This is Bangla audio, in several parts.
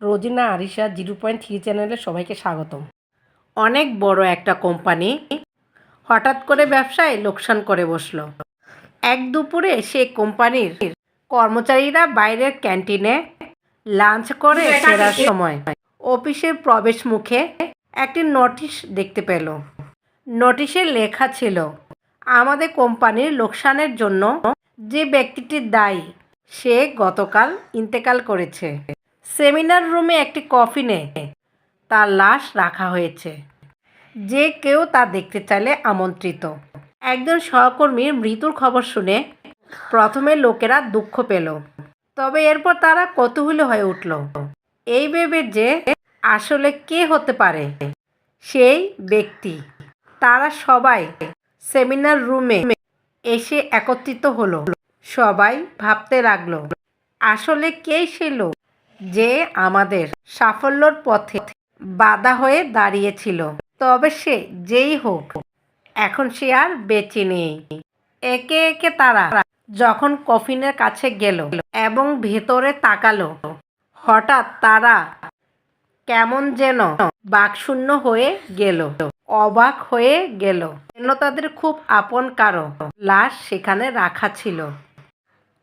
Rozina, Arisha, zero point three চ্যানেলে সবাইকে স্বাগতম। অনেক বড় একটা কোম্পানি হঠাৎ করে ব্যবসায় লোকসান করে বসল। এক দুপুরে সে কোম্পানির কর্মচারীরা বাইরের ক্যান্টিনে লাঞ্চ করে ফেরার সময় অফিসের প্রবেশ মুখে একটি নোটিশ দেখতে পেল। নোটিশে লেখা ছিল, আমাদের কোম্পানির লোকসানের জন্য যে ব্যক্তিটি দায়ী, সে গতকাল ইন্তেকাল করেছে। সেমিনার রুমে একটি কফিনে তার লাশ রাখা হয়েছে। যে কেউ তা দেখতে চাইলে আমন্ত্রিত। একজন সহকর্মীর মৃত্যুর খবর শুনে প্রথমে লোকেরা দুঃখ পেল। তবে এরপর তারা কৌতূহলী হয়ে উঠল। এই ভেবে যে আসলে কে হতে পারে, সেই ব্যক্তি। তারা সবাই সেমিনার রুমে এসে একত্রিত হলো। সবাই ভাবতে লাগল, আসলে কে সে লোক? যে আমাদের সাফল্যর পথে বাধা হয়ে দাঁড়িয়েছিল। তবে সে যেই হোক, এখন সে আর বেঁচে নেই। একে একে তারা যখন কফিনের কাছে গেল এবং ভেতরে তাকালো, হঠাৎ তারা কেমন যেন বাকশূন্য হয়ে গেল, অবাক হয়ে গেল। যেন তাদের খুব আপন কারও লাশ সেখানে রাখা ছিল।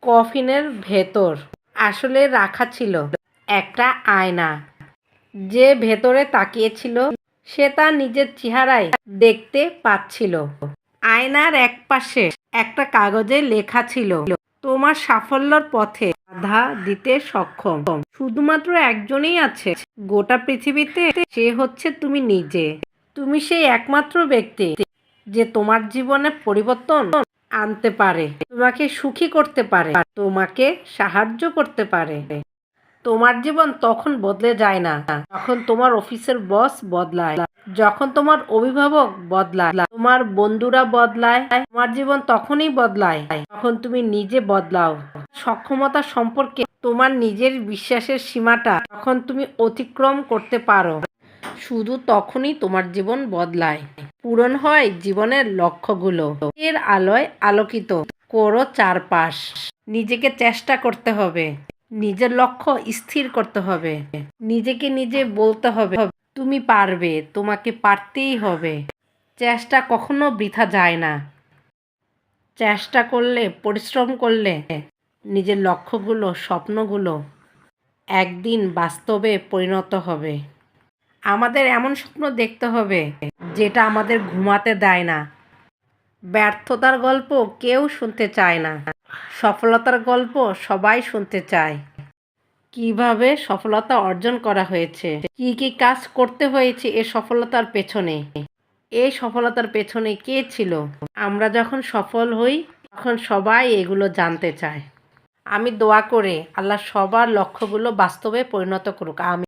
কফিনের ভেতর আসলে রাখা ছিল। একটা আয়না। যে ভেতরে তাকিয়েছিল, সে তার নিজের চেহারায় দেখতে পাচ্ছিল। আয়নার এক পাশে একটা কাগজে লেখা ছিল, তোমার সাফল্যর পথে বাধা দিতে সক্ষম। শুধুমাত্র একজনই আছে। গোটা পৃথিবীতে সে হচ্ছে তুমি নিজে। তুমি সেই একমাত্র ব্যক্তি যে তোমার জীবনে পরিবর্তন আনতে পারে, তোমাকে সুখী করতে পারে, তোমাকে সাহায্য করতে পারে। তোমার জীবন তখন বদলে যায় না। যখন তোমার অফিসের বস বদলায়। যখন তোমার অভিভাবক বদলায়। তোমার বন্ধুরা বদলায়। তোমার জীবন তখনই বদলায়। যখন তুমি নিজে বদলাও। সক্ষমতা সম্পর্কে তোমার নিজের বিশ্বাসের সীমাটা যখন তুমি অতিক্রম করতে পারো, শুধু তখনই তোমার জীবন বদলায়। পূরণ হয় জীবনের লক্ষ্যগুলো। এর আলোয় আলোকিত। করো চারপাশ। নিজেকে চেষ্টা করতে হবে। নিজের লক্ষ্য স্থির করতে হবে। নিজেকে নিজে বলতে হবে, তুমি পারবে, তোমাকে পারতেই হবে। চেষ্টা কখনো বৃথা যায় না। চেষ্টা করলে, পরিশ্রম করলে নিজের লক্ষ্যগুলো, স্বপ্নগুলো একদিন বাস্তবে পরিণত হবে। আমাদের এমন স্বপ্ন দেখতে হবে, যেটা আমাদের ঘুমাতে দেয় না। ব্যর্থতার গল্প কেউ শুনতে চায় না। সফলতার গল্প সবাই শুনতে চায়। কীভাবে সফলতা অর্জন করা হয়েছে? কি কি কাজ করতে হয়েছে এ সফলতার পেছনে? এই সফলতার পেছনে কে ছিল? আমরা যখন সফল হই, তখন সবাই এগুলো জানতে চায়। আমি দোয়া করে আল্লাহ সবার লক্ষ্যগুলো বাস্তবে পরিণত করুক। আমি